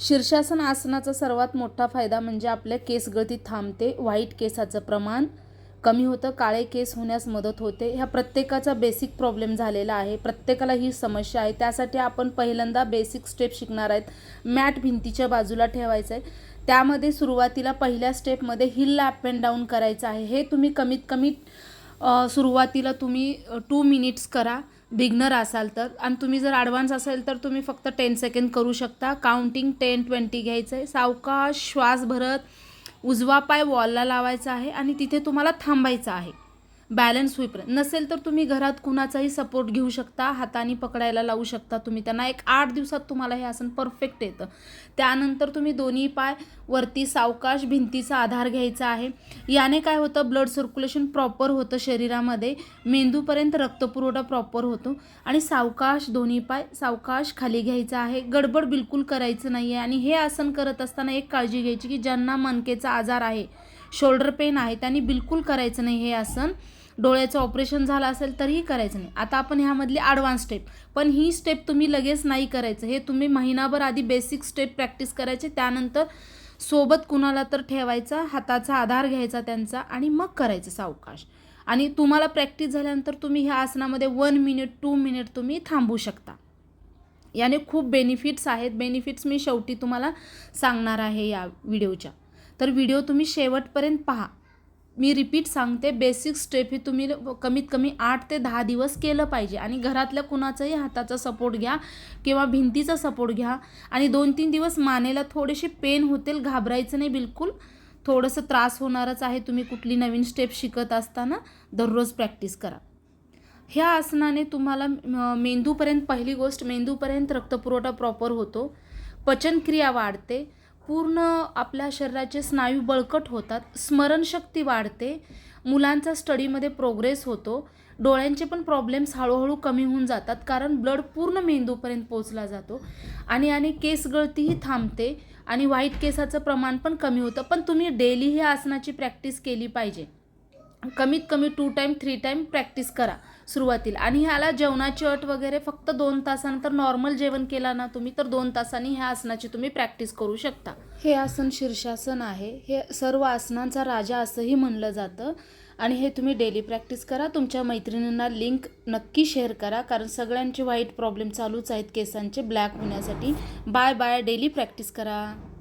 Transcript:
शीर्षासन आसनाचा सर्वात मोठा फायदा म्हणजे आपल्या केस गळती थांबते व्हाईट केसाचं प्रमाण कमी होतं काळे केस होण्यास मदत होते. ह्या प्रत्येकाचा बेसिक प्रॉब्लेम झालेला आहे. प्रत्येकाला ही समस्या आहे. त्यासाठी आपण पहिल्यांदा बेसिक स्टेप शिकणार आहेत. मॅट भिंतीच्या बाजूला ठेवायचं आहे. त्यामध्ये सुरुवातीला पहिल्या स्टेपमध्ये हिल अप अँड डाऊन करायचं आहे. हे तुम्ही कमीत कमी सुरुवातीला तुम्ही टू मिनिट्स करा बिगनर असाल तर. आणि तुम्ही जर ॲडव्हान्स असेल तर तुम्ही फक्त टेन सेकंड करू शकता. काउंटिंग टेन ट्वेंटी घ्यायचं आहे सावकाश श्वास भरत उजवा पाय वॉलला लावायचा आहे आणि तिथे तुम्हाला थांबायचं आहे. बॅलन्स होईपर्यंत. नसेल तर तुम्ही घरात कुणाचाही सपोर्ट घेऊ शकता हाताने पकडायला लावू शकता तुम्ही. त्यांना एक आठ दिवसात तुम्हाला हे आसन परफेक्ट येतं. त्यानंतर तुम्ही दोन्ही पाय वरती सावकाश भिंतीचा आधार घ्यायचा आहे. याने काय होतं ब्लड सर्क्युलेशन प्रॉपर होतं शरीरामध्ये. मेंदूपर्यंत रक्तपुरवठा प्रॉपर होतो. आणि सावकाश दोन्ही पाय सावकाश खाली घ्यायचा आहे. गडबड बिलकुल करायचं नाही आहे आणि हे आसन करत असताना एक काळजी घ्यायची की ज्यांना मनकेचा आजार आहे शोल्डर पेन आहे त्यांनी बिलकुल करायचं नाही हे आसन. डोळ्याचं ऑपरेशन झालं असेल तरीही करायचं नाही. आता आपण ह्यामधली ॲडव्हान्स स्टेप पण ही स्टेप तुम्ही लगेच नाही करायचं. हे तुम्ही महिनाभर आधी बेसिक स्टेप प्रॅक्टिस करायचे. त्यानंतर सोबत कुणाला तर ठेवायचा हाताचा आधार घ्यायचा त्यांचा आणि मग करायचं सावकाश. आणि तुम्हाला प्रॅक्टिस झाल्यानंतर तुम्ही ह्या आसनामध्ये वन मिनिट टू मिनिट तुम्ही थांबू शकता. याने खूप बेनिफिट्स आहेत. बेनिफिट्स मी शेवटी तुम्हाला सांगणार आहे या व्हिडिओच्या तर व्हिडिओ तुम्ही शेवटपर्यंत पहा. मी रिपीट सांगते बेसिक स्टेप ही तुम्ही कमीत कमी आठ ते दहा दिवस केलं पाहिजे आणि घरातल्या कुणाचाही हाताचा सपोर्ट घ्या किंवा भिंतीचा सपोर्ट घ्या आणि दोन तीन दिवस मानेला थोडेसे पेन होतील घाबरायचं नाही बिलकुल. थोडंसं त्रास होणारच आहे तुम्ही कुठली नवीन स्टेप शिकत असताना दररोज प्रॅक्टिस करा. ह्या आसनाने तुम्हाला मेंदूपर्यंत पहिली गोष्ट मेंदूपर्यंत रक्तपुरवठा प्रॉपर होतो. पचनक्रिया वाढते. पूर्ण आपल्या शरीराचे स्नायू बळकट होतात स्मरणशक्ती वाढते मुलांचा स्टडीमध्ये प्रोग्रेस होतो डोळ्यांचे पण प्रॉब्लेम्स हळूहळू कमी होऊन जातात कारण ब्लड पूर्ण मेंदूपर्यंत पोचला जातो आणि आणि केस गळतीही थांबते आणि व्हाईट केसाचं प्रमाण पण कमी होतं. पण तुम्ही डेली ही आसनाची प्रॅक्टिस केली पाहिजे. कमीत कमी two time three time practice करा सुरुवातीला. आणि ह्याला जेवणाची अट वगैरे फक्त दोन तासानंतर नॉर्मल जेवण केला ना तुम्ही तर दोन तासांनी ह्या आसनाची तुम्ही प्रॅक्टिस करू शकता. हे आसन शीर्षासन आहे. हे सर्व आसनांचा राजा असंही म्हणलं जातं. आणि हे तुम्ही डेली प्रॅक्टिस करा. तुमच्या मैत्रिणींना लिंक नक्की शेअर करा. कारण सगळ्यांचे वाईट प्रॉब्लेम चालूच आहेत केसांचे. ब्लॅक होण्यासाठी. बाय बाय डेली प्रॅक्टिस करा.